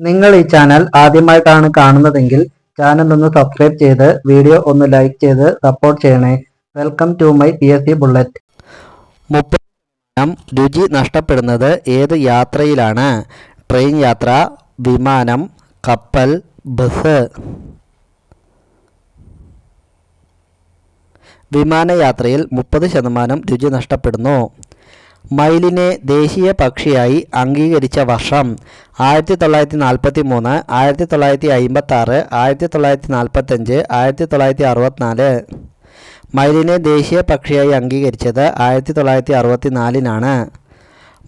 നിങ്ങൾ ഈ ചാനൽ ആദ്യമായിട്ടാണ് കാണുന്നതെങ്കിൽ ചാനൽ ഒന്ന് സബ്സ്ക്രൈബ് ചെയ്ത് വീഡിയോ ഒന്ന് ലൈക്ക് ചെയ്ത് സപ്പോർട്ട് ചെയ്യണേ. Welcome to my P S C bullet രുചി നഷ്ടപ്പെടുന്നത് ഏത് യാത്രയിലാണ്? ട്രെയിൻ യാത്ര വിമാനം കപ്പൽ ബസ് വിമാനയാത്രയിൽ മുപ്പത് ശതമാനം രുചി നഷ്ടപ്പെടുന്നു. മയിലിനെ ദേശീയ പക്ഷിയായി അംഗീകരിച്ച വർഷം ആയിരത്തി തൊള്ളായിരത്തി നാൽപ്പത്തി മൂന്ന് ആയിരത്തി തൊള്ളായിരത്തി അമ്പത്തി ആറ് ആയിരത്തി തൊള്ളായിരത്തി നാൽപ്പത്തഞ്ച് ആയിരത്തി തൊള്ളായിരത്തി അറുപത്തിനാല്. മയിലിനെ ദേശീയ പക്ഷിയായി അംഗീകരിച്ചത് ആയിരത്തി തൊള്ളായിരത്തി അറുപത്തി നാലിനാണ്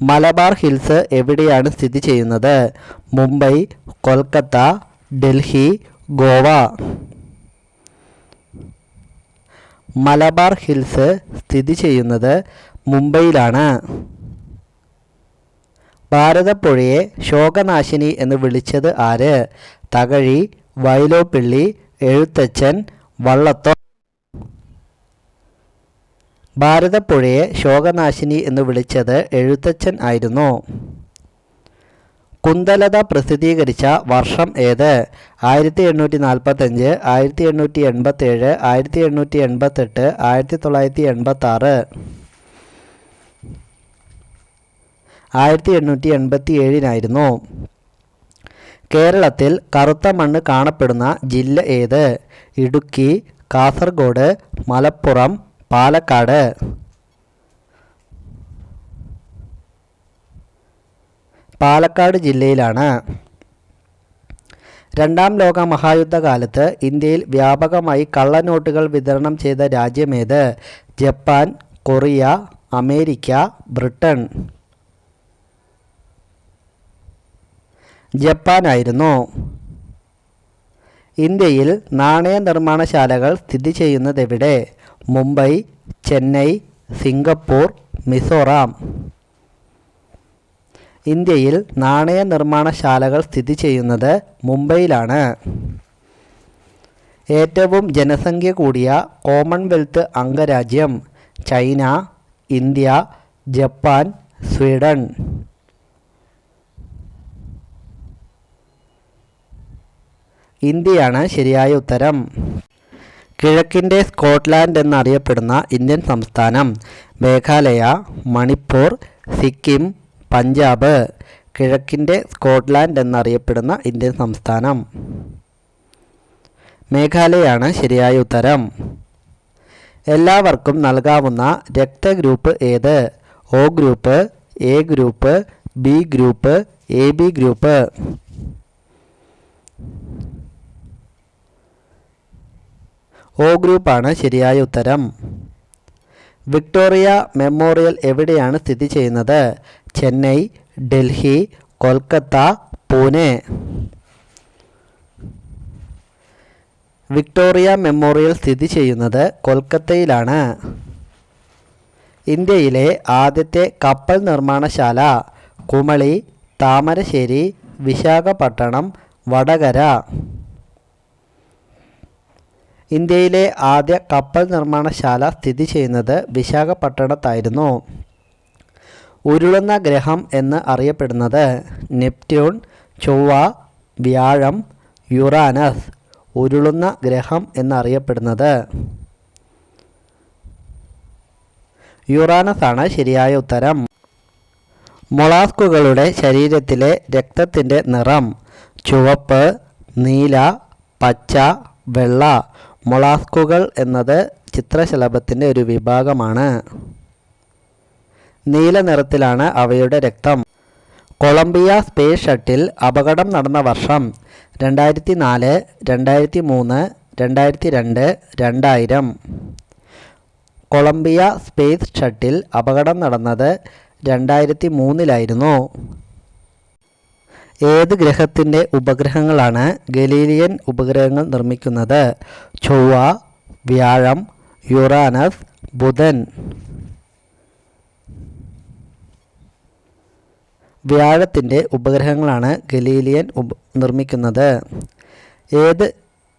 മലബാർ ഹിൽസ് എവിടെയാണ് സ്ഥിതി ചെയ്യുന്നത്? മുംബൈ കൊൽക്കത്ത ഡൽഹി ഗോവ. മലബാർ ഹിൽസ് സ്ഥിതി ചെയ്യുന്നത് മുംബൈയിലാണ്. ഭാരതപ്പുഴയെ ശോകനാശിനി എന്ന് വിളിച്ചത് ആര്? തകഴി വയലോപ്പിള്ളി എഴുത്തച്ഛൻ വള്ളത്തോ ഭാരതപ്പുഴയെ ശോകനാശിനി എന്ന് വിളിച്ചത് എഴുത്തച്ഛൻ ആയിരുന്നു. കുന്തലത പ്രസിദ്ധീകരിച്ച വർഷം ഏത്? ആയിരത്തി എണ്ണൂറ്റി നാൽപ്പത്തഞ്ച് ആയിരത്തി എണ്ണൂറ്റി എൺപത്തേഴ് ആയിരത്തി എണ്ണൂറ്റി എൺപത്തെട്ട് ആയിരത്തി തൊള്ളായിരത്തി എൺപത്തി ആറ് ആയിരത്തി എണ്ണൂറ്റി എൺപത്തി ഏഴിനായിരുന്നു കേരളത്തിൽ കറുത്ത മണ്ണ് കാണപ്പെടുന്ന ജില്ല ഏത്? ഇടുക്കി കാസർഗോഡ് മലപ്പുറം പാലക്കാട്. പാലക്കാട് ജില്ലയിലാണ്. രണ്ടാം ലോക മഹായുദ്ധകാലത്ത് ഇന്ത്യയിൽ വ്യാപകമായി കള്ളനോട്ടുകൾ വിതരണം ചെയ്ത രാജ്യമേത് ജപ്പാൻ കൊറിയ അമേരിക്ക ബ്രിട്ടൻ. ജപ്പാനായിരുന്നു. ഇന്ത്യയിൽ നാണയ നിർമ്മാണശാലകൾ സ്ഥിതി ചെയ്യുന്നതെവിടെ മുംബൈ ചെന്നൈ സിംഗപ്പൂർ മിസോറാം. ഇന്ത്യയിൽ നാണയ നിർമ്മാണശാലകൾ സ്ഥിതി ചെയ്യുന്നത് മുംബൈയിലാണ്. ഏറ്റവും ജനസംഖ്യ കൂടിയ കോമൺവെൽത്ത് അംഗരാജ്യം ചൈന ഇന്ത്യ ജപ്പാൻ സ്വീഡൻ. ഇന്ത്യയാണ് ശരിയായ ഉത്തരം. കിഴക്കിന്റെ സ്കോട്ട്ലാൻഡ് എന്നറിയപ്പെടുന്ന ഇന്ത്യൻ സംസ്ഥാനം മേഘാലയ മണിപ്പൂർ സിക്കിം പഞ്ചാബ്. കിഴക്കിന്റെ സ്കോട്ട്ലാൻഡ് എന്നറിയപ്പെടുന്ന ഇന്ത്യൻ സംസ്ഥാനം. മേഘാലയയാണ് ശരിയായ ഉത്തരം. എല്ലാവർക്കും നൽകാവുന്ന രക്തഗ്രൂപ്പ് ഏത്? O group A group B group A B group. O ഗ്രൂപ്പാണ് ശരിയായ ഉത്തരം. വിക്ടോറിയ മെമ്മോറിയൽ എവിടെയാണ് സ്ഥിതി ചെയ്യുന്നത്? ചെന്നൈ ഡൽഹി കൊൽക്കത്ത പൂനെ. വിക്ടോറിയ മെമ്മോറിയൽ സ്ഥിതി ചെയ്യുന്നത് കൊൽക്കത്തയിലാണ്. ഇന്ത്യയിലെ ആദ്യത്തെ കപ്പൽ നിർമ്മാണശാല കുമളി താമരശ്ശേരി വിശാഖപട്ടണം വടകര. ഇന്ത്യയിലെ ആദ്യ കപ്പൽ നിർമ്മാണശാല സ്ഥിതി ചെയ്യുന്നത് വിശാഖപട്ടണത്തായിരുന്നു. ഉരുളുന്ന ഗ്രഹം എന്ന് അറിയപ്പെടുന്നത് നെപ്റ്റ്യൂൺ ചൊവ്വ വ്യാഴം യുറാനസ് ഉരുളുന്ന ഗ്രഹം എന്നറിയപ്പെടുന്നത്. യുറാനസ് ആണ് ശരിയായ ഉത്തരം. മൊളാസ്കുകളുടെ ശരീരത്തിലെ രക്തത്തിന്റെ നിറം ചുവപ്പ് നീല പച്ച വെള്ള മൊളാസ്കുകൾ എന്നത് ചിത്രശലഭത്തിന്റെ ഒരു വിഭാഗമാണ്. നീല നിറത്തിലാണ് അവയുടെ രക്തം. കൊളംബിയ സ്പേസ് ഷട്ടിൽ അപകടം നടന്ന വർഷം രണ്ടായിരത്തി നാല് രണ്ടായിരത്തി മൂന്ന് രണ്ടായിരത്തി രണ്ട് രണ്ടായിരം. കൊളംബിയ സ്പേസ് ഷട്ടിൽ അപകടം നടന്നത് രണ്ടായിരത്തി മൂന്നിലായിരുന്നു ഏത് ഗ്രഹത്തിന്റെ ഉപഗ്രഹങ്ങളാണ് ഗലീലിയൻ ഉപഗ്രഹങ്ങൾ നിർമ്മിക്കുന്നത്? ചൊവ്വ വ്യാഴം യുറാനസ് ബുധൻ. വ്യാഴത്തിന്റെ ഉപഗ്രഹങ്ങളാണ് ഗലീലിയൻ ഉപ നിർമ്മിക്കുന്നത്. ഏത്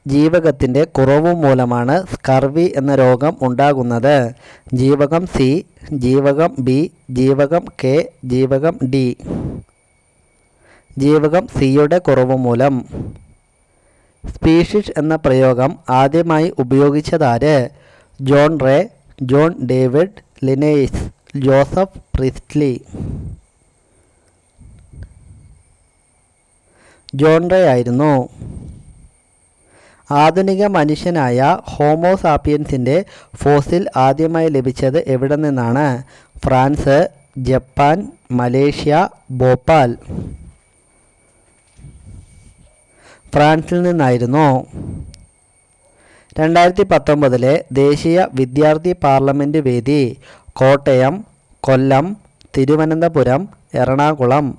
ജീവകത്തിന്റെ കുറവ് മൂലമാണ് സ്കർവി എന്ന രോഗം ഉണ്ടാകുന്നത്? ജീവകം സി ജീവകം ബി ജീവകം കെ ജീവകം ഡി. ജീവകം സിയുടെ കുറവ് മൂലം. സ്പീഷീസ് എന്ന പ്രയോഗം ആദ്യമായി ഉപയോഗിച്ചതാര്? John Ray John David Linnaeus Joseph Priestley John Ray ആയിരുന്നു ആധുനിക മനുഷ്യനായ ഹോമോസാപ്പിയൻസിന്റെ ഫോസിൽ ആദ്യമായി ലഭിച്ചത് എവിടെ നിന്നാണ്? France Japan Malaysia Bhopal. ഫ്രാൻസിൽ നിന്നായിരുന്നു. രണ്ടായിരത്തി പത്തൊമ്പതിലെ ദേശീയ വിദ്യാർത്ഥി പാർലമെന്റ് വേദി കോട്ടയം കൊല്ലം തിരുവനന്തപുരം എറണാകുളം.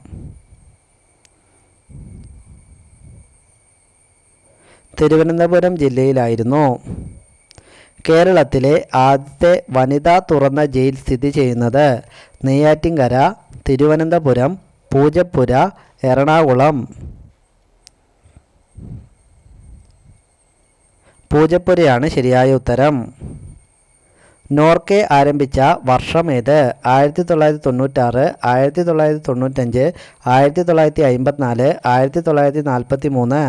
തിരുവനന്തപുരം ജില്ലയിലായിരുന്നു. കേരളത്തിലെ ആദ്യത്തെ വനിതാ തുറന്ന ജയിൽ സ്ഥിതി ചെയ്യുന്നത് നെയ്യാറ്റിൻകര തിരുവനന്തപുരം പൂജപ്പുര എറണാകുളം. പൂജപ്പുരയാണ് ശരിയായ ഉത്തരം. നോർക്കെ ആരംഭിച്ച വർഷം ഏത്? ആയിരത്തി തൊള്ളായിരത്തി തൊണ്ണൂറ്റാറ് ആയിരത്തി തൊള്ളായിരത്തി തൊണ്ണൂറ്റഞ്ച് ആയിരത്തി തൊള്ളായിരത്തി അമ്പത്തിനാല് ആയിരത്തി തൊള്ളായിരത്തി നാൽപ്പത്തി മൂന്ന്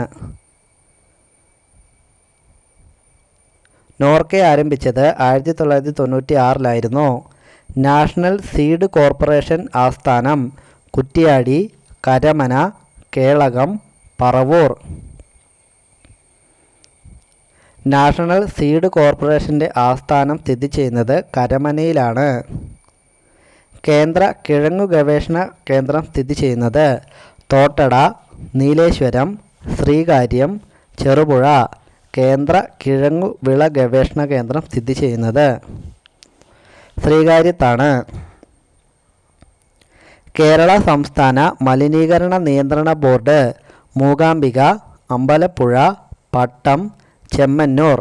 നോർക്കെ ആരംഭിച്ചത് ആയിരത്തി തൊള്ളായിരത്തി തൊണ്ണൂറ്റി ആറിലായിരുന്നു നാഷണൽ സീഡ് കോർപ്പറേഷൻ ആസ്ഥാനം കുറ്റിയാടി കരമന കേളകം പറവൂർ. നാഷണൽ സീഡ് കോർപ്പറേഷന്റെ ആസ്ഥാനം സ്ഥിതി ചെയ്യുന്നത് കരമനയിലാണ്. കേന്ദ്ര കിഴങ്ങു ഗവേഷണ കേന്ദ്രം സ്ഥിതി ചെയ്യുന്നത് തോട്ടട നീലേശ്വരം ശ്രീകാര്യം ചെറുപുഴ കേന്ദ്ര കിഴങ്ങു വിള ഗവേഷണ കേന്ദ്രം സ്ഥിതി ചെയ്യുന്നത് ശ്രീകാര്യത്താണ്. കേരള സംസ്ഥാന മലിനീകരണ നിയന്ത്രണ ബോർഡ് മൂകാംബിക അമ്പലപ്പുഴ പട്ടം ചെമ്മന്നൂർ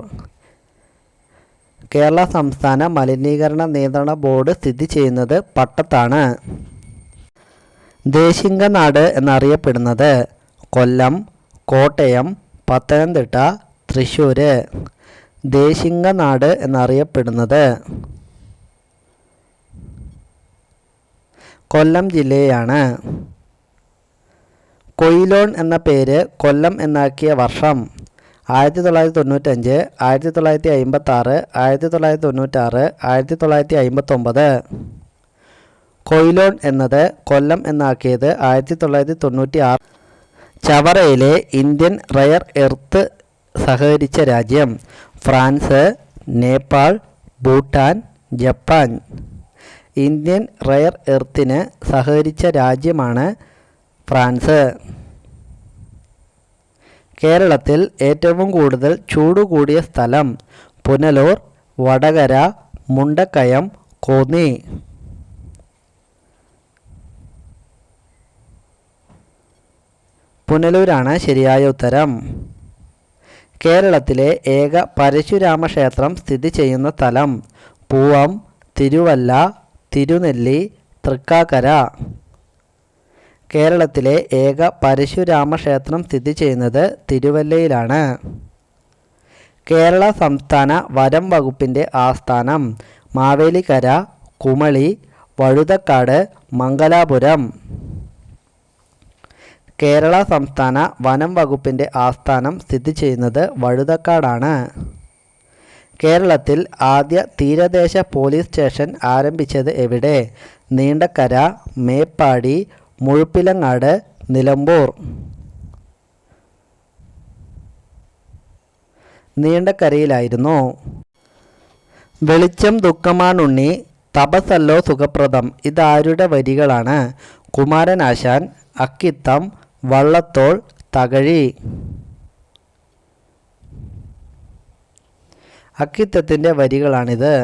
കേരള സംസ്ഥാന മലിനീകരണ നിയന്ത്രണ ബോർഡ് സ്ഥിതി ചെയ്യുന്നത് പട്ടത്താണ്. ദേശിംഗനാട് എന്നറിയപ്പെടുന്നത് കൊല്ലം കോട്ടയം പത്തനംതിട്ട തൃശ്ശൂർ ദേശിംഗനാട് എന്നറിയപ്പെടുന്നത് കൊല്ലം ജില്ലയാണ്. കൊയിലോൺ എന്ന പേര് കൊല്ലം എന്നാക്കിയ വർഷം ആയിരത്തി തൊള്ളായിരത്തി തൊണ്ണൂറ്റഞ്ച് ആയിരത്തി തൊള്ളായിരത്തി അമ്പത്താറ് ആയിരത്തി തൊള്ളായിരത്തി തൊണ്ണൂറ്റാറ് ആയിരത്തി തൊള്ളായിരത്തി അമ്പത്തൊമ്പത് കൊയിലോൺ എന്നത് കൊല്ലം എന്നാക്കിയത് ആയിരത്തി തൊള്ളായിരത്തി തൊണ്ണൂറ്റി ആറ് ചവറയിലെ ഇന്ത്യൻ റയർ എർത്ത് സഹകരിച്ച രാജ്യം France Nepal Bhutan Japan. Indian rare എർത്തിന് സഹകരിച്ച രാജ്യമാണ് ഫ്രാൻസ്. കേരളത്തിൽ ഏറ്റവും കൂടുതൽ ചൂട് കൂടിയ സ്ഥലം പുനലൂർ വടകര മുണ്ടക്കയം കോന്നി. പുനലൂരാണ് ശരിയായ ഉത്തരം. കേരളത്തിലെ ഏക പരശുരാമ ക്ഷേത്രം സ്ഥിതി ചെയ്യുന്ന സ്ഥലം പൂവം തിരുവല്ല തിരുനെല്ലി തൃക്കാക്കര. കേരളത്തിലെ ഏക പരശുരാമ ക്ഷേത്രം സ്ഥിതി ചെയ്യുന്നത് തിരുവല്ലയിലാണ്. കേരള സംസ്ഥാന വനം വകുപ്പിന്റെ ആസ്ഥാനം മാവേലിക്കര കുമളി വഴുതക്കാട് മംഗലാപുരം. കേരള സംസ്ഥാന വനം വകുപ്പിന്റെ ആസ്ഥാനം സ്ഥിതി ചെയ്യുന്നത് വഴുതക്കാടാണ്. കേരളത്തിൽ ആദ്യ തീരദേശ പോലീസ് സ്റ്റേഷൻ ആരംഭിച്ചത് എവിടെ? നീണ്ടക്കര മേപ്പാടി മുഴുപ്പിലങ്ങാട് നിലമ്പൂർ. നീണ്ടക്കരയിലായിരുന്നു. വെളിച്ചം ദുഃഖമാണുണ്ണി തപസല്ലോ സുഖപ്രദം. ഇതാരുടെ വരികളാണ്? കുമാരനാശാൻ അക്കിത്തം വള്ളത്തോൾ തകഴി. അക്കിത്തത്തിന്റെ വരികളാണിത്.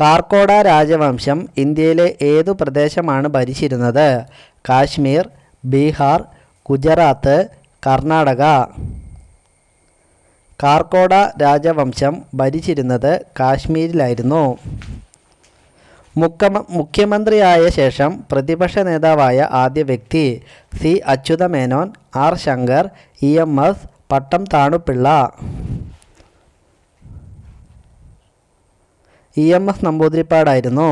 കാർക്കോട രാജവംശം ഇന്ത്യയിലെ ഏതു പ്രദേശമാണ് ഭരിച്ചിരുന്നത്? കാശ്മീർ ബീഹാർ ഗുജറാത്ത് കർണാടക. കാർക്കോട രാജവംശം ഭരിച്ചിരുന്നത് കാശ്മീരിലായിരുന്നു. മുഖ്യമ മുഖ്യമന്ത്രിയായ ശേഷം പ്രതിപക്ഷ നേതാവായ ആദ്യ വ്യക്തി C. Achuthamenon R. Shankar E. M. S Pattom Thanupillai. E M S നമ്പൂതിരിപ്പാടായിരുന്നു.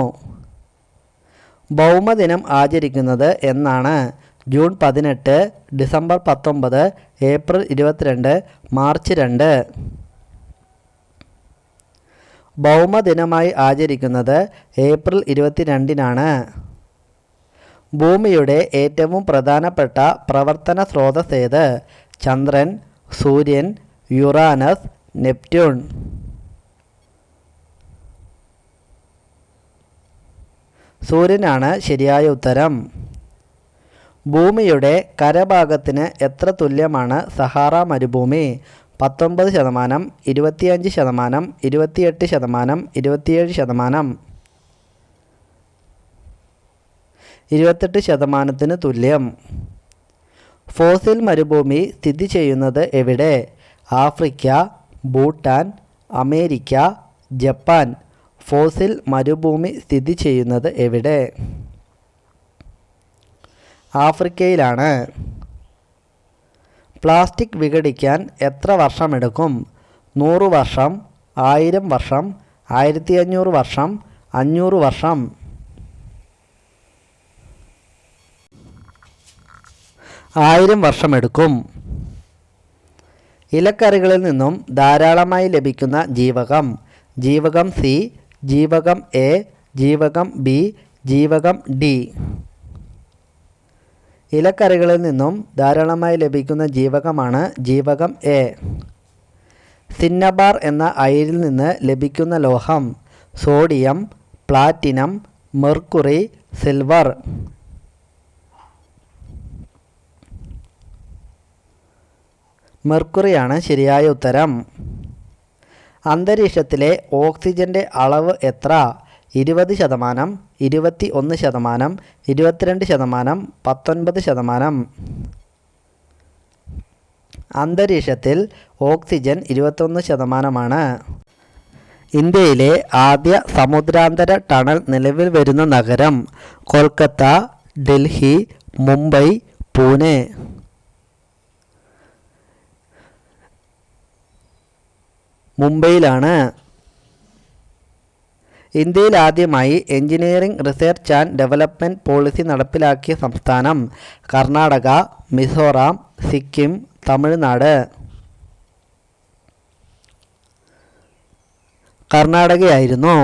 ഭൗമദിനം ആചരിക്കുന്നത് എന്നാണ് ജൂൺ പതിനെട്ട് ഡിസംബർ പത്തൊമ്പത് ഏപ്രിൽ ഇരുപത്തിരണ്ട് മാർച്ച് രണ്ട്. ഭൗമദിനമായി ആചരിക്കുന്നത് ഏപ്രിൽ ഇരുപത്തിരണ്ടിനാണ്. ഭൂമിയുടെ ഏറ്റവും പ്രധാനപ്പെട്ട പ്രവർത്തന സ്രോതസ്സേത് ചന്ദ്രൻ സൂര്യൻ യുറാനസ് നെപ്റ്റ്യൂൺ. സൂര്യനാണ് ശരിയായ ഉത്തരം. ഭൂമിയുടെ കരഭാഗത്തിന് എത്ര തുല്യമാണ് സഹാറ മരുഭൂമി? പത്തൊമ്പത് ശതമാനം ഇരുപത്തിയഞ്ച് ശതമാനം ഇരുപത്തിയെട്ട് ശതമാനം ഇരുപത്തിയേഴ് ശതമാനം. ഇരുപത്തെട്ട് ശതമാനത്തിന് തുല്യം. ഫോസിൽ മരുഭൂമി സ്ഥിതി ചെയ്യുന്നത് എവിടെ? Africa Bhutan America Japan. Fossil മരുഭൂമി സ്ഥിതി ചെയ്യുന്നത് എവിടെ? ആഫ്രിക്കയിലാണ്. പ്ലാസ്റ്റിക് വിഘടിക്കാൻ എത്ര വർഷമെടുക്കും? നൂറ് വർഷം ആയിരം വർഷം ആയിരത്തി അഞ്ഞൂറ് വർഷം അഞ്ഞൂറ് വർഷം. ആയിരം വർഷമെടുക്കും. ഇലക്കറികളിൽ നിന്നും ധാരാളമായി ലഭിക്കുന്ന ജീവകം. ജീവകം സി ജീവകം എ ജീവകം ബി ജീവകം ഡി. ഇലക്കറികളിൽ നിന്നും ധാരാളമായി ലഭിക്കുന്ന ജീവകമാണ് ജീവകം എ. സിന്നബാർ എന്ന അയിരിൽ നിന്ന് ലഭിക്കുന്ന ലോഹം സോഡിയം പ്ലാറ്റിനം മെർക്കുറി സിൽവർ. മെർക്കുറിയാണ് ശരിയായ ഉത്തരം. അന്തരീക്ഷത്തിലെ ഓക്സിജന്റെ അളവ് എത്ര? ഇരുപത് ശതമാനം ഇരുപത്തി ഒന്ന് ശതമാനം ഇരുപത്തിരണ്ട് ശതമാനം പത്തൊൻപത് ശതമാനം. അന്തരീക്ഷത്തിൽ ഓക്സിജൻ ഇരുപത്തൊന്ന് ശതമാനമാണ്. ഇന്ത്യയിലെ ആദ്യ സമുദ്രാന്തര ടണൽ നിലവിൽ വരുന്ന നഗരം കൊൽക്കത്ത ഡൽഹി മുംബൈ പൂനെ. മുംബൈയിലാണ്. ഇന്ത്യയിൽ ആദ്യമായി engineering research and development policy നടപ്പിലാക്കിയ സംസ്ഥാനം കർണാടക മിസോറാം സിക്കിം തമിഴ്നാട്. കർണാടകയായിരുന്നു.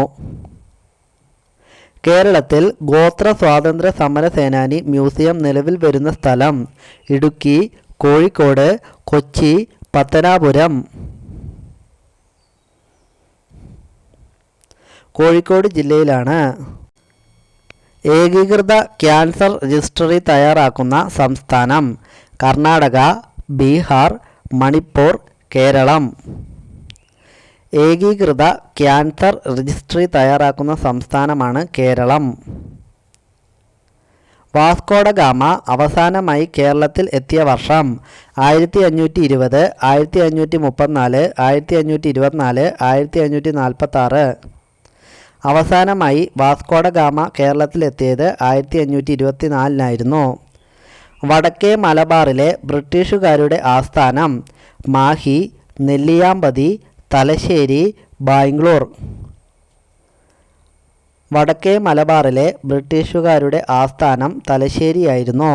കേരളത്തിൽ ഗോത്ര സ്വാതന്ത്ര്യ സമര സേനാനി മ്യൂസിയം നിലവിൽ വരുന്ന സ്ഥലം ഇടുക്കി കോഴിക്കോട് കൊച്ചി പത്തനാപുരം. കോഴിക്കോട് ജില്ലയിലാണ് ഏകീകൃത ക്യാൻസർ രജിസ്ട്രറി തയ്യാറാക്കുന്ന സംസ്ഥാനം കർണാടക ബീഹാർ മണിപ്പൂർ കേരളം. ഏകീകൃത ക്യാൻസർ രജിസ്ട്രി തയ്യാറാക്കുന്ന സംസ്ഥാനമാണ് കേരളം. വാസ്കോഡ ഗാമ അവസാനമായി കേരളത്തിൽ എത്തിയ വർഷം ആയിരത്തി അഞ്ഞൂറ്റി ഇരുപത് ആയിരത്തി അഞ്ഞൂറ്റി മുപ്പത്തിനാല് ആയിരത്തി അഞ്ഞൂറ്റി ഇരുപത്തിനാല് ആയിരത്തി അഞ്ഞൂറ്റി നാൽപ്പത്താറ് അവസാനമായി വാസ്കോഡ ഗാമ കേരളത്തിലെത്തിയത് ആയിരത്തി അഞ്ഞൂറ്റി ഇരുപത്തി നാലിനായിരുന്നു വടക്കേ മലബാറിലെ ബ്രിട്ടീഷുകാരുടെ ആസ്ഥാനം മാഹി നെല്ലിയാമ്പതി തലശ്ശേരി ബാംഗ്ലൂർ. വടക്കേ മലബാറിലെ ബ്രിട്ടീഷുകാരുടെ ആസ്ഥാനം തലശ്ശേരിയായിരുന്നു.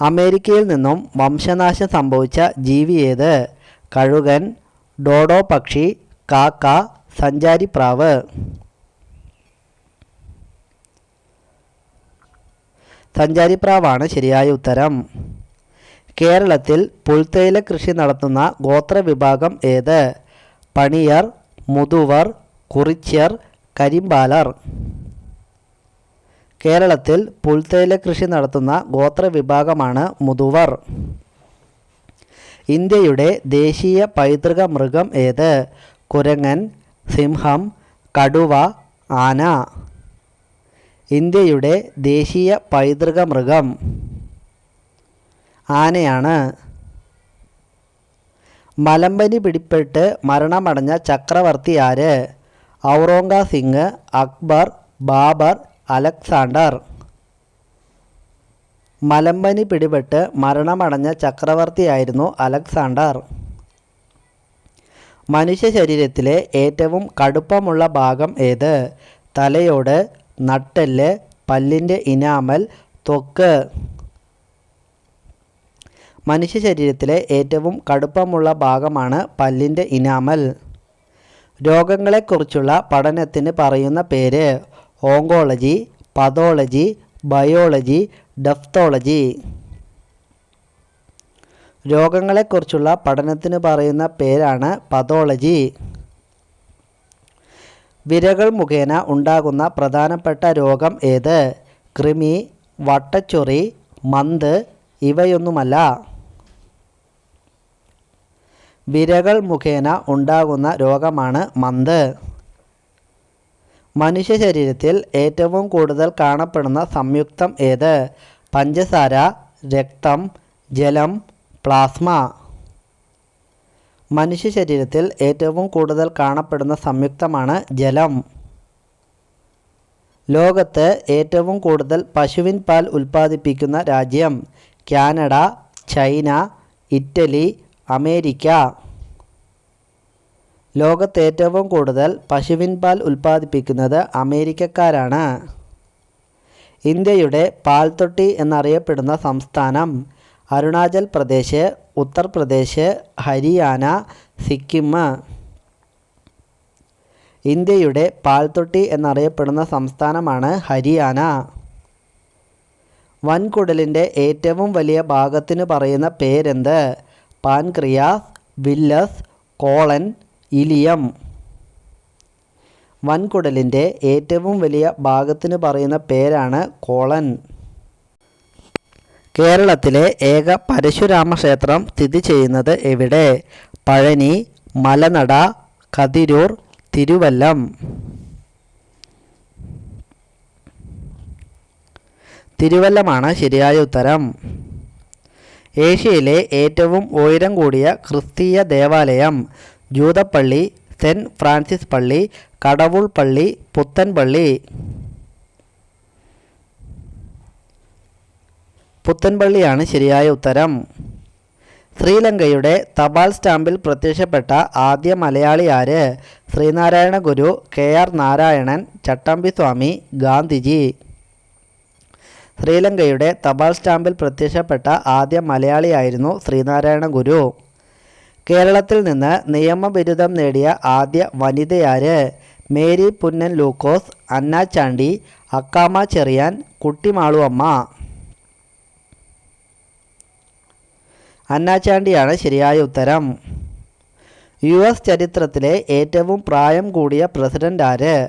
അമേരിക്കയിൽ നിന്നും വംശനാശം സംഭവിച്ച ജീവി ഏത്? കഴുകൻ ഡോഡോ പക്ഷി കാക്ക സഞ്ചാരിപ്രാവ് സഞ്ചാരിപ്രാവാണ് ശരിയായ ഉത്തരം. കേരളത്തിൽ പുൽത്തേയില കൃഷി നടത്തുന്ന ഗോത്രവിഭാഗം ഏത്? പണിയർ മുതുവർ കുറിച്യർ കരിമ്പാലർ. കേരളത്തിൽ പുൽത്തേയില കൃഷി നടത്തുന്ന ഗോത്രവിഭാഗമാണ് മുതുവർ. ഇന്ത്യയുടെ ദേശീയ പൈതൃക മൃഗം ഏത്? കുരങ്ങൻ സിംഹം കടുവ ആന. ഇന്ത്യയുടെ ദേശീയ പൈതൃക മൃഗം ആനയാണ്. മലമ്പനി പിടിപ്പെട്ട് മരണമടഞ്ഞ ചക്രവർത്തി ആര്? ഔറംഗസിംഗ് അക്ബർ ബാബർ അലക്സാണ്ടർ. മലമ്പനി പിടിപെട്ട് മരണമടഞ്ഞ ചക്രവർത്തിയായിരുന്നു അലക്സാണ്ടർ. മനുഷ്യ ശരീരത്തിലെ ഏറ്റവും കടുപ്പമുള്ള ഭാഗം ഏത്? തലയോട് നട്ടെല്ല് പല്ലിന്റെ ഇനാമൽ ത്വക്ക് മനുഷ്യ ശരീരത്തിലെ ഏറ്റവും കടുപ്പമുള്ള ഭാഗമാണ് പല്ലിന്റെ ഇനാമൽ. രോഗങ്ങളെക്കുറിച്ചുള്ള പഠനത്തിന് പറയുന്ന പേര് ഓങ്കോളജി പതോളജി ബയോളജി ഡെഫ്തോളജി. രോഗങ്ങളെക്കുറിച്ചുള്ള പഠനത്തിന് പറയുന്ന പേരാണ് പതോളജി. വിരകൾ മുഖേന ഉണ്ടാകുന്ന പ്രധാനപ്പെട്ട രോഗം ഏത്? കൃമി വട്ടച്ചൊറി മന്ത് ഇവയൊന്നുമല്ല. വിരകൾ മുഖേന ഉണ്ടാകുന്ന രോഗമാണ് മന്ത്. മനുഷ്യ ശരീരത്തിൽ ഏറ്റവും കൂടുതൽ കാണപ്പെടുന്ന സംയുക്തം ഏത്? പഞ്ചസാര രക്തം ജലം പ്ലാസ്മ. മനുഷ്യ ശരീരത്തിൽ ഏറ്റവും കൂടുതൽ കാണപ്പെടുന്ന സംയുക്തമാണ് ജലം. ലോകത്ത് ഏറ്റവും കൂടുതൽ പശുവിൻ പാൽ ഉൽപ്പാദിപ്പിക്കുന്ന രാജ്യം കാനഡ ചൈന ഇറ്റലി അമേരിക്ക. ലോകത്ത് ഏറ്റവും കൂടുതൽ പശുവിൻ പാൽ ഉൽപ്പാദിപ്പിക്കുന്നത് അമേരിക്കക്കാരാണ്. ഇന്ത്യയുടെ പാൽത്തൊട്ടി എന്നറിയപ്പെടുന്ന സംസ്ഥാനം അരുണാചൽ പ്രദേശ് ഉത്തർപ്രദേശ് ഹരിയാന സിക്കിം. ഇന്ത്യയുടെ പാൽത്തൊട്ടി എന്നറിയപ്പെടുന്ന സംസ്ഥാനമാണ് ഹരിയാന. വൻകുടലിന്റെ ഏറ്റവും വലിയ ഭാഗത്തിന് പറയുന്ന പേരെന്ത്? Pancreas villus colon ileum. വൻകുടലിന്റെ ഏറ്റവും വലിയ ഭാഗത്തിന് പറയുന്ന പേരാണ് കോളൻ. കേരളത്തിലെ ഏക പരശുരാമ ക്ഷേത്രം സ്ഥിതി ചെയ്യുന്നത് എവിടെ? പഴനി മലനട കതിരൂർ തിരുവല്ലം. തിരുവല്ലമാണ് ശരിയായ ഉത്തരം. ഏഷ്യയിലെ ഏറ്റവും ഉയരം കൂടിയ ക്രിസ്തീയ ദേവാലയം ജൂതപ്പള്ളി സെന്റ് ഫ്രാൻസിസ് പള്ളി കടവുൾ പള്ളി പുത്തൻപള്ളി. പുത്തൻപള്ളിയാണ് ശരിയായ ഉത്തരം. ശ്രീലങ്കയുടെ തപാൽ സ്റ്റാമ്പിൽ പ്രത്യക്ഷപ്പെട്ട ആദ്യ മലയാളി ആര്? Sreenarayana Guru K R Narayanan Chattampiswami Gandhiji. ശ്രീലങ്കയുടെ തപാൽ സ്റ്റാമ്പിൽ പ്രത്യക്ഷപ്പെട്ട ആദ്യ മലയാളിയായിരുന്നു ശ്രീനാരായണ ഗുരു. കേരളത്തിൽ നിന്ന് നിയമബിരുദം നേടിയ ആദ്യ വനിതയാര് മേരി പുന്നൻ ലൂക്കോസ് അന്ന ചാണ്ടി അക്കാമ ചെറിയാൻ കുട്ടിമാളു അന്നാച്ചാണ്ടിയാണ് ശരിയായ ഉത്തരം. യു എസ് ചരിത്രത്തിലെ ഏറ്റവും പ്രായം കൂടിയ പ്രസിഡന്റ് ആര്?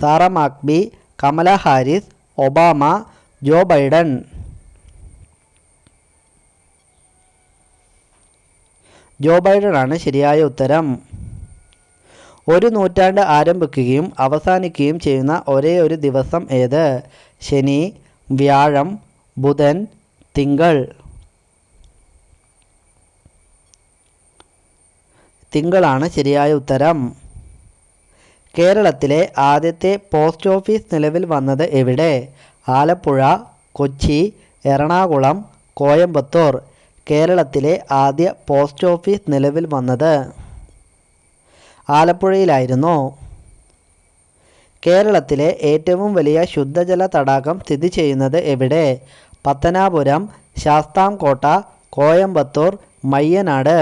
Sara മാക്ബി Kamala Harris Obama Joe Biden. Joe ബൈഡനാണ് ശരിയായ ഉത്തരം. ഒരു നൂറ്റാണ്ട് ആരംഭിക്കുകയും അവസാനിക്കുകയും ചെയ്യുന്ന ഒരേ ഒരു ദിവസം ഏത്? ശനി വ്യാഴം ബുധൻ തിങ്കൾ. തിങ്കളാണ് ശരിയായ ഉത്തരം. കേരളത്തിലെ ആദ്യത്തെ പോസ്റ്റ് ഓഫീസ് നിലവിൽ വന്നത് എവിടെ? ആലപ്പുഴ കൊച്ചി എറണാകുളം കോയമ്പത്തൂർ. കേരളത്തിലെ ആദ്യ പോസ്റ്റ് ഓഫീസ് നിലവിൽ വന്നത് ആലപ്പുഴയിലായിരുന്നു. കേരളത്തിലെ ഏറ്റവും വലിയ ശുദ്ധജല തടാകം സ്ഥിതി ചെയ്യുന്നത് എവിടെ? പത്തനാപുരം ശാസ്താംകോട്ട കോയമ്പത്തൂർ മയ്യനാട്.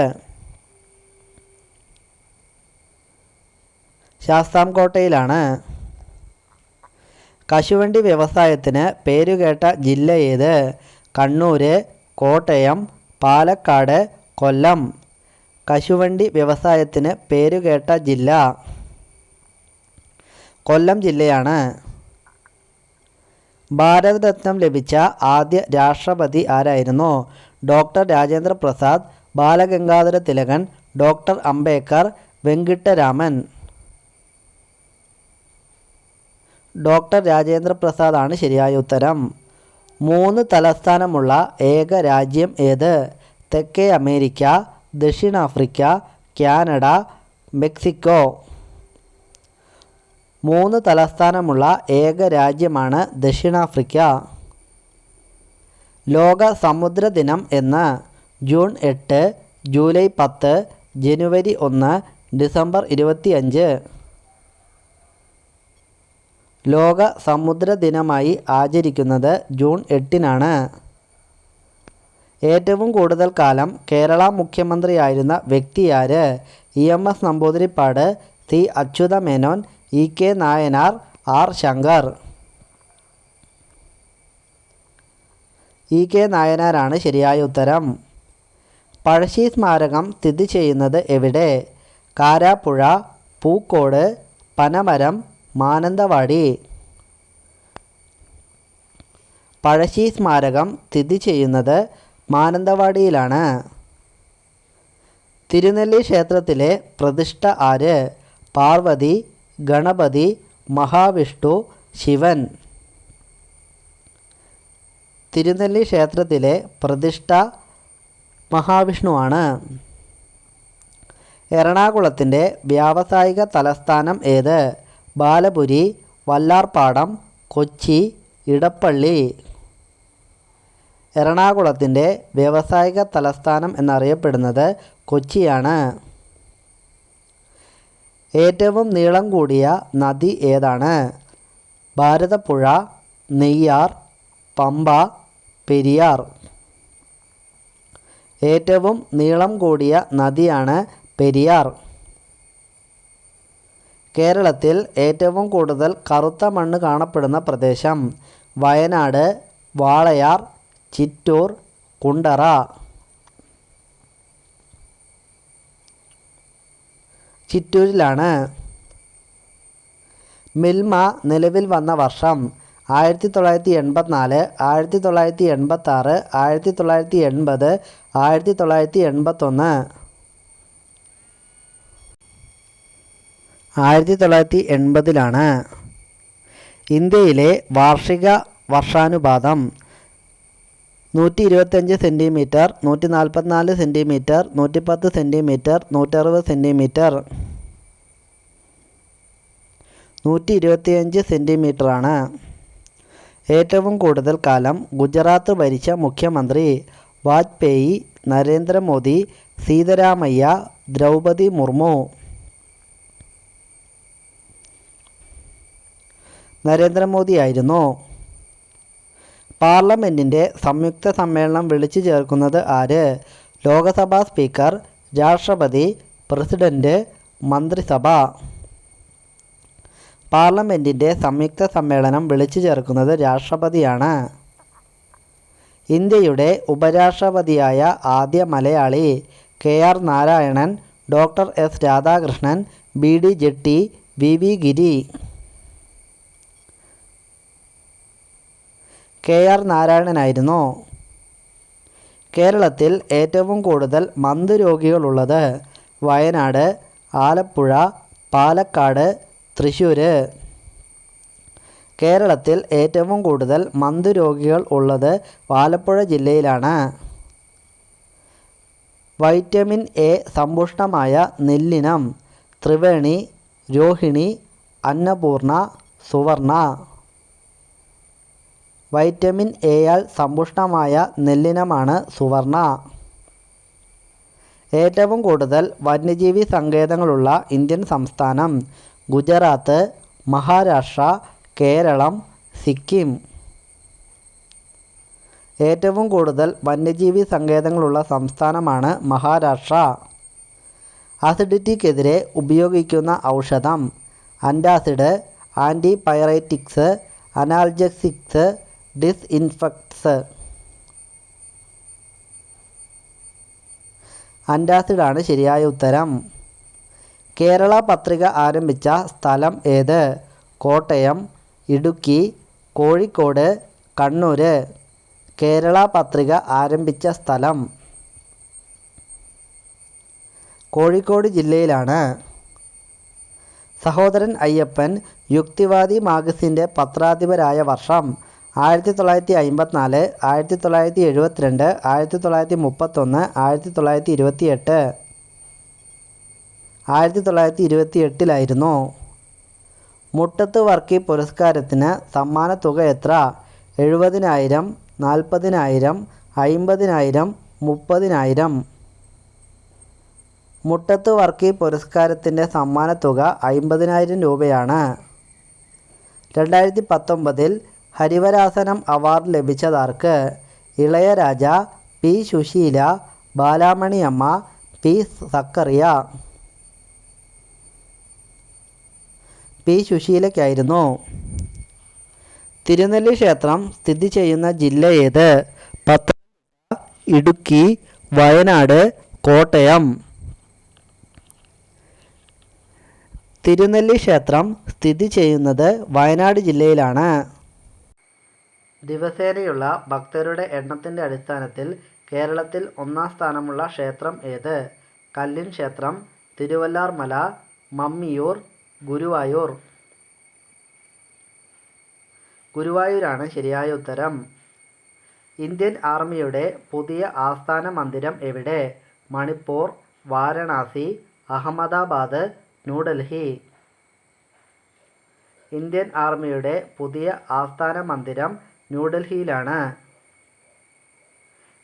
ശാസ്താംകോട്ടയിലാണ്. കശുവണ്ടി വ്യവസായത്തിന് പേരുകേട്ട ജില്ല ഏത്? കണ്ണൂർ കോട്ടയം പാലക്കാട് കൊല്ലം. കശുവണ്ടി വ്യവസായത്തിന് പേരുകേട്ട ജില്ല കൊല്ലം ജില്ലയാണ്. ഭാരതരത്നം ലഭിച്ച ആദ്യ രാഷ്ട്രപതി ആരായിരുന്നു? Doctor Rajendra Prasad Balagangadhara Tilakan doctor Ambedkar Venkataraman. Doctor Rajendra Prasad ആണ് ശരിയായ ഉത്തരം. മൂന്ന് തലസ്ഥാനമുള്ള ഏക രാജ്യം ഏത്? തെക്കേ അമേരിക്ക ദക്ഷിണാഫ്രിക്ക കാനഡ മെക്സിക്കോ. മൂന്ന് തലസ്ഥാനമുള്ള ഏക രാജ്യമാണ് ദക്ഷിണാഫ്രിക്ക. ലോക സമുദ്ര ദിനം എന്ന് ജൂൺ എട്ട് ജൂലൈ പത്ത് ജനുവരി ഒന്ന് ഡിസംബർ ഇരുപത്തിയഞ്ച്. ലോക സമുദ്ര ദിനമായി ആചരിക്കുന്നത് ജൂൺ എട്ടിനാണ്. ഏറ്റവും കൂടുതൽ കാലം കേരള മുഖ്യമന്ത്രിയായിരുന്ന വ്യക്തിയാര്? E M S Namboodiripad C Achutha Menon E K Nayanar R Shankar. E K നായനാരാണ് ശരിയായ ഉത്തരം. പഴശ്ശി സ്മാരകം സ്ഥിതി ചെയ്യുന്നത് എവിടെ? കാരാപ്പുഴ പൂക്കോട് പനമരം മാനന്തവാടി. പഴശ്ശി സ്മാരകം സ്ഥിതി ചെയ്യുന്നത് മാനന്തവാടിയിലാണ്. തിരുനെല്ലി ക്ഷേത്രത്തിലെ പ്രതിഷ്ഠ ആര്? പാർവതി ഗണപതി മഹാവിഷ്ണു ശിവൻ. തിരുനെല്ലി ക്ഷേത്രത്തിലെ പ്രതിഷ്ഠ മഹാവിഷ്ണുവാണ് എറണാകുളത്തിന്റെ വ്യാവസായിക തലസ്ഥാനം ഏത്? ബാലപുരി വല്ലാർപാടം കൊച്ചി ഇടപ്പള്ളി. എറണാകുളത്തിന്റെ വ്യാവസായിക തലസ്ഥാനം എന്നറിയപ്പെടുന്നത് കൊച്ചിയാണ്. ഏറ്റവും നീളം കൂടിയ നദി ഏതാണ്? ഭാരതപ്പുഴ നെയ്യാർ പമ്പ പെരിയാർ. ഏറ്റവും നീളം കൂടിയ നദിയാണ് പെരിയാർ. കേരളത്തിൽ ഏറ്റവും കൂടുതൽ കറുത്ത മണ്ണ് കാണപ്പെടുന്ന പ്രദേശം വയനാട് വാളയാർ ചിറ്റൂർ കുണ്ടറ. ചിറ്റൂരിലാണ്. മിൽമ നിലവിൽ വന്ന വർഷം ആയിരത്തി തൊള്ളായിരത്തി എൺപത്തിനാല് ആയിരത്തി തൊള്ളായിരത്തി എൺപത്താറ് ആയിരത്തി തൊള്ളായിരത്തി എൺപത് ആയിരത്തി തൊള്ളായിരത്തി എൺപത്തൊന്ന് ആയിരത്തി തൊള്ളായിരത്തി എൺപതിലാണ് ഇന്ത്യയിലെ വാർഷിക വർഷാനുപാതം നൂറ്റി ഇരുപത്തഞ്ച് സെന്റിമീറ്റർ നൂറ്റി നാൽപ്പത്തിനാല് സെന്റിമീറ്റർ നൂറ്റിപ്പത്ത് സെന്റിമീറ്റർ നൂറ്ററുപത് സെന്റിമീറ്റർ നൂറ്റി ഇരുപത്തിയഞ്ച് സെന്റിമീറ്ററാണ് ഏറ്റവും കൂടുതൽ കാലം ഗുജറാത്ത് ഭരിച്ച മുഖ്യമന്ത്രി വാജ്പേയി നരേന്ദ്രമോദി സീതരാമയ്യ ദ്രൗപദി മുർമു. നരേന്ദ്രമോദിയായിരുന്നു. പാർലമെന്റിന്റെ സംയുക്ത സമ്മേളനം വിളിച്ചു ചേർക്കുന്നത് ആര്? ലോകസഭാ സ്പീക്കർ രാഷ്ട്രപതി പ്രസിഡന്റ് മന്ത്രിസഭ. പാർലമെന്റിന്റെ സംയുക്ത സമ്മേളനം വിളിച്ചു ചേർക്കുന്നത് രാഷ്ട്രപതിയാണ്. ഇന്ത്യയുടെ ഉപരാഷ്ട്രപതിയായ ആദ്യ Malayali K R Narayanan doctor S Radhakrishnan B D Jatti V V Giri. K R നാരായണനായിരുന്നു. കേരളത്തിൽ ഏറ്റവും കൂടുതൽ മന്ത് രോഗികളുള്ളത് വയനാട് ആലപ്പുഴ പാലക്കാട് തൃശ്ശൂർ കേരളത്തിൽ ഏറ്റവും കൂടുതൽ മന്ത് രോഗികൾ ഉള്ളത് ആലപ്പുഴ ജില്ലയിലാണ്. വൈറ്റമിൻ എ സമ്പുഷ്ടമായ നെല്ലിനം ത്രിവേണി രോഹിണി അന്നപൂർണ സുവർണ. വൈറ്റമിൻ എയാൽ സമ്പുഷ്ടമായ നെല്ലിനമാണ് സുവർണ. ഏറ്റവും കൂടുതൽ വന്യജീവി സങ്കേതങ്ങളുള്ള ഇന്ത്യൻ സംസ്ഥാനം ഗുജറാത്ത് മഹാരാഷ്ട്ര കേരളം സിക്കിം. ഏറ്റവും കൂടുതൽ വന്യജീവി സങ്കേതങ്ങളുള്ള സംസ്ഥാനമാണ് മഹാരാഷ്ട്ര. അസിഡിറ്റിക്കെതിരെ ഉപയോഗിക്കുന്ന ഔഷധം അന്റാസിഡ് ആന്റിപയറൈറ്റിക്സ് അനാൽജസിക്സ് ഡിസ്ഇൻഫെക്ട്സ് അന്റാസിഡാണ് ശരിയായ ഉത്തരം. കേരള പത്രിക ആരംഭിച്ച സ്ഥലം ഏത്? കോട്ടയം ഇടുക്കി കോഴിക്കോട് കണ്ണൂർ കേരള പത്രിക ആരംഭിച്ച സ്ഥലം കോഴിക്കോട് ജില്ലയിലാണ്. സഹോദരൻ അയ്യപ്പൻ യുക്തിവാദി മാഗസിന്റെ പത്രാധിപരായ വർഷം ആയിരത്തി തൊള്ളായിരത്തി അമ്പത്തിനാല് ആയിരത്തി തൊള്ളായിരത്തി എഴുപത്തിരണ്ട് ആയിരത്തി തൊള്ളായിരത്തി മുപ്പത്തൊന്ന് ആയിരത്തി തൊള്ളായിരത്തി ഇരുപത്തി എട്ട് ആയിരത്തി തൊള്ളായിരത്തി ഇരുപത്തി എട്ടിലായിരുന്നു മുട്ടത്ത് വർക്കി പുരസ്കാരത്തിന് സമ്മാനത്തുക എത്ര? എഴുപതിനായിരം നാൽപ്പതിനായിരം അമ്പതിനായിരം മുപ്പതിനായിരം. മുട്ടത്ത് വർക്കി പുരസ്കാരത്തിന്റെ സമ്മാനത്തുക അമ്പതിനായിരം രൂപയാണ്. രണ്ടായിരത്തി പത്തൊമ്പതിൽ Harivarasanam award ലഭിച്ചതാർക്ക് Ilaiyaraaja P Susheela Balamaniamma P Zacharia. P സുശീലയ്ക്കായിരുന്നു. Thirunelli ക്ഷേത്രം സ്ഥിതി ചെയ്യുന്ന ജില്ല ഏത്? പത്തനംതിട്ട ഇടുക്കി വയനാട് കോട്ടയം. തിരുനെല്ലി ക്ഷേത്രം സ്ഥിതി ചെയ്യുന്നത് വയനാട് ജില്ലയിലാണ്. ദിവസേനയുള്ള ഭക്തരുടെ എണ്ണത്തിന്റെ അടിസ്ഥാനത്തിൽ കേരളത്തിൽ ഒന്നാം സ്ഥാനമുള്ള ക്ഷേത്രം ഏത്? കല്ലിൻ ക്ഷേത്രം തിരുവല്ലാർമല മമ്മിയൂർ ഗുരുവായൂർ. ഗുരുവായൂരാണ് ശരിയായ ഉത്തരം. ഇന്ത്യൻ ആർമിയുടെ പുതിയ ആസ്ഥാന മന്ദിരം എവിടെ? മണിപ്പൂർ വാരണാസി അഹമ്മദാബാദ് ന്യൂഡൽഹി. ഇന്ത്യൻ ആർമിയുടെ പുതിയ ആസ്ഥാന മന്ദിരം ന്യൂഡൽഹിയിലാണ്.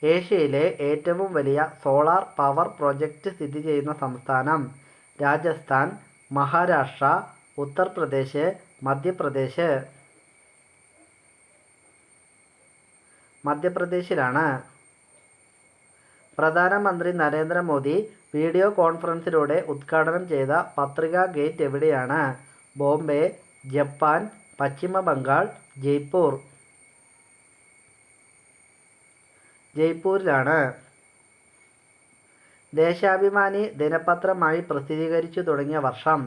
ഏഷ്യയിലെ ഏറ്റവും വലിയ സോളാർ പവർ പ്രോജക്റ്റ് സ്ഥിതി ചെയ്യുന്ന സംസ്ഥാനം രാജസ്ഥാൻ മഹാരാഷ്ട്ര ഉത്തർപ്രദേശ് മധ്യപ്രദേശ്. മധ്യപ്രദേശിലാണ്. പ്രധാനമന്ത്രി നരേന്ദ്രമോദി വീഡിയോ കോൺഫറൻസിലൂടെ ഉദ്ഘാടനം ചെയ്ത പത്രികാ ഗേറ്റ് എവിടെയാണ്? ബോംബെ ജപ്പാൻ പശ്ചിമ ബംഗാൾ ജയ്പൂർ. ജയ്പൂരിലാണ്. ദേശാഭിമാനി ദിനപത്രമായി പ്രസിദ്ധീകരിച്ചു തുടങ്ങിയ വർഷം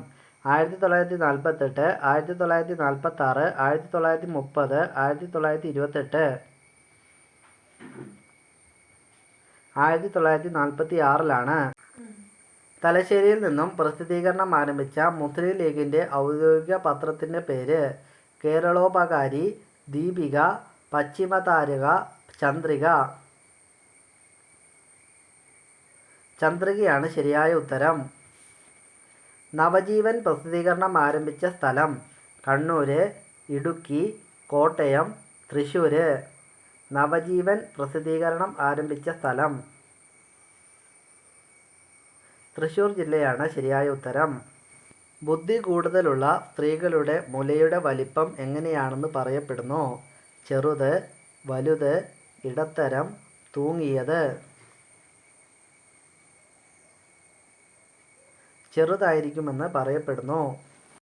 ആയിരത്തി തൊള്ളായിരത്തി നാൽപ്പത്തെട്ട് ആയിരത്തി തൊള്ളായിരത്തി നാൽപ്പത്തി ആറ് ആയിരത്തി തൊള്ളായിരത്തി മുപ്പത് ആയിരത്തി തൊള്ളായിരത്തി ഇരുപത്തെട്ട് ആയിരത്തി തൊള്ളായിരത്തി നാൽപ്പത്തി ആറിലാണ് തലശ്ശേരിയിൽ നിന്നും പ്രസിദ്ധീകരണം ആരംഭിച്ച മുസ്ലിം ലീഗിന്റെ ഔദ്യോഗിക പത്രത്തിന്റെ പേര് കേരളോപകാരി ദീപിക പശ്ചിമതാരക ചന്ദ്രിക. ചന്ദ്രികയാണ് ശരിയായ ഉത്തരം. നവജീവൻ പ്രസിദ്ധീകരണം ആരംഭിച്ച സ്ഥലം കണ്ണൂർ ഇടുക്കി കോട്ടയം തൃശ്ശൂർ നവജീവൻ പ്രസിദ്ധീകരണം ആരംഭിച്ച സ്ഥലം തൃശ്ശൂർ ജില്ലയാണ് ശരിയായ ഉത്തരം. ബുദ്ധി കൂടുതലുള്ള സ്ത്രീകളുടെ മുലയുടെ വലിപ്പം എങ്ങനെയാണെന്ന് പറയപ്പെടുന്നു. ചെറുത് വലുത് ഇടത്തരം തൂങ്ങിയത്. ചെറുതായിരിക്കുമെന്ന് പറയപ്പെടുന്നു.